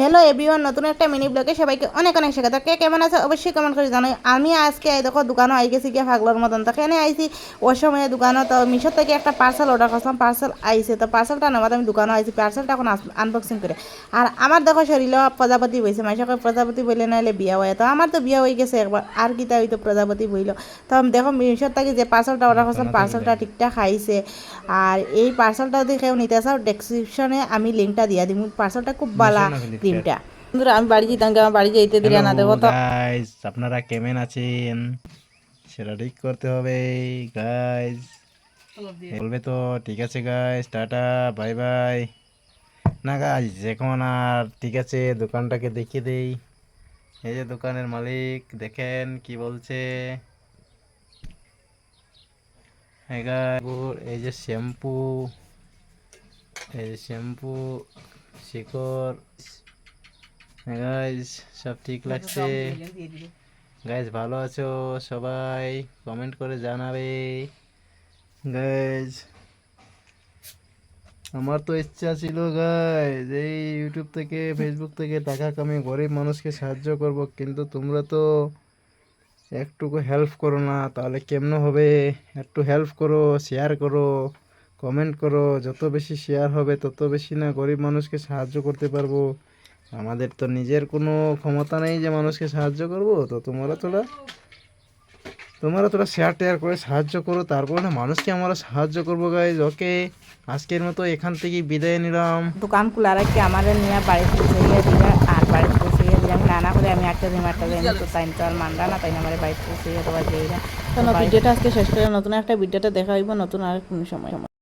Hello everyone নতুন একটা mini ব্লগে সবাইকে অনেক অনেক স্বাগত। কে কেমন আছে অবশ্যই কমেন্ট করে জানাই। আমি আজকে এই দেখো দোকানও আই গেছি গিয়ে ফাগলোর মতন। তো এখানে আইছি ওর সময় দোকানও তো মিশো থেকে একটা পার্সেল অর্ডার করছিলাম পার্সেল আইছে। তো পার্সেলটা নেওয়াতে আমি দোকানও আইছি পার্সেলটা এখন আনবক্সিং করে। আর আমার দেখো শরীর প্রজাপতি বইছে মাইসকে প্রজাপতি বইলে নাহলে বিয়া হয়। তো আমার তো বিয়া হয়ে গেছে একবার আর কিতা হইতো প্রজাপতি বইল। তো দেখো মিশোর থেকে যে পার্সেলটা অর্ডার করছিলাম পার্সেলটা ঠিকঠাক আইছে। আর এই পার্সেলটা যদি কেউ নিতে চাও ডেসক্রিপশনে আমি লিঙ্কটা দিয়ে দিব পার্সেলটা খুব ভালো ক্রিমটা বন্ধুরা আমি বাড়ি যেতাম আমার বাড়ি যেতে দিলে না দেখো তো। গাইস আপনারা কেমন আছেন? সেটা ঠিক করতে হবে গাইস বলবে তো ঠিক আছে গাইস টাটা বাই বাই না গাইস এখন আর ঠিক আছে দোকানটাকে দেখিয়ে দেই। এই যে দোকানের মালিক দেখেন কি বলছে। এই এই যে শ্যাম্পু এই যে শ্যাম্পু শিকড় গাইজ সব ঠিক লাগছে? গাইজ ভালো আছো সবাই? কমেন্ট করে জানাবে। গাইজ আমার তো ইচ্ছা ছিল গাইজ এই ইউটিউব থেকে ফেসবুক থেকে টাকা কামিয়ে গরিব মানুষকে সাহায্য করব কিন্তু তোমরা তো একটুকু হেল্প করো না তাহলে কেমন হবে? একটু হেল্প করো শেয়ার করো কমেন্ট করো যত বেশি শেয়ার হবে তত বেশি না গরিব মানুষকে সাহায্য করতে পারব। আমাদের তো নিজের কোনো ক্ষমতা নেই যে মানুষকে সাহায্য করব তো তোমরা তোরা তোমরা তোরা শেয়ার টেয়ার করে সাহায্য করো তারপরে না মানুষকে আমরা সাহায্য করব গাইজ ওকে আজকের মতো এখান থেকে বিদায় নিলাম। দোকান খোলা রাখি আমাদের নিয়ে বাড়িতে বসে গিয়ে আর বাড়িতে বসে গিয়ে দিলে আমি নানা করে আমি একটা দিন একটা দিন তো টাইম তো আর মানরা না তাই না আমার বাড়িতে বসে গিয়ে দিয়ে তো ভিডিওটা আজকে শেষ করে নতুন একটা ভিডিওটা দেখা হইব নতুন আর কোন সময়।